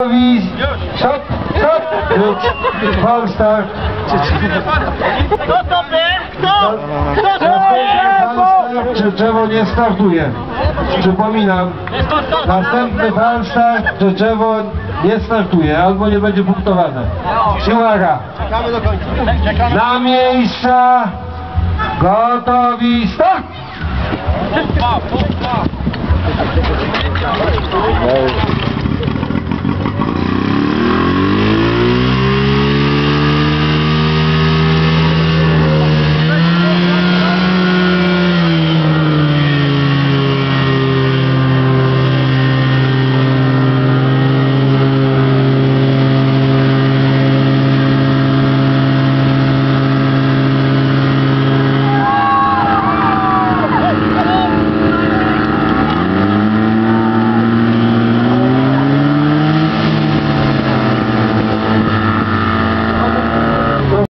Gotowi? Stop, stop! Już. Fal start. Kto stopy? Kto? Kto to fal stopy? start, czy drzewo nie startuje. Przypominam, następny fal czy drzewo nie startuje, albo nie będzie punktowane. Uwaga! Na miejsca! Gotowi, start!